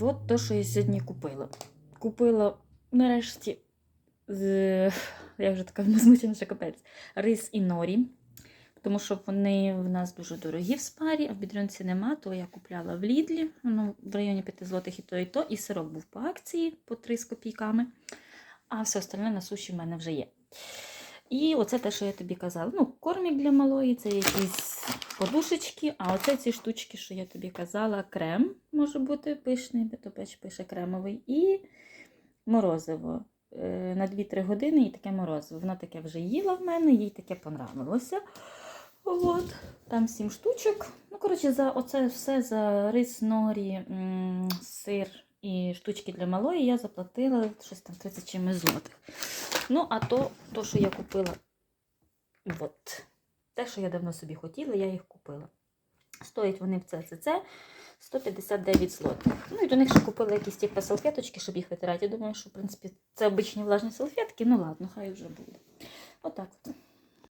от то, що я сьогодні купила. Купила нарешті, я вже така змучена, що капець, рис і норі. Тому що вони в нас дуже дорогі в спарі, а в бідрюнці нема, то я купляла в Лідлі, ну, в районі 5 злотих і то, і то, і сироп був по акції по 3 з копійками, а все остальне на суші в мене вже є. І оце те, що я тобі казала. Ну, кормік для малої, це якісь подушечки, а оце ці штучки, що я тобі казала, крем може бути пишний, то пише кремовий, і морозиво. Е, На 2-3 години і таке морозиво. Вона таке вже їла в мене, їй таке понравилося. От, там 7 штучок. Ну, коротше, за оце все за рис, норі, сир і штучки для малої я заплатила щось там 30 чимось злотих. Ну, а то, то, що я купила, от, те, що я давно собі хотіла, я їх купила. Стоять вони в ЦЦЦ 159 злотих. Ну і до них ще купила якісь типу салфеточки, щоб їх витирати. Я думаю, що в принципі це обичні влажні салфетки. Ну ладно, хай вже буде. Отак. от.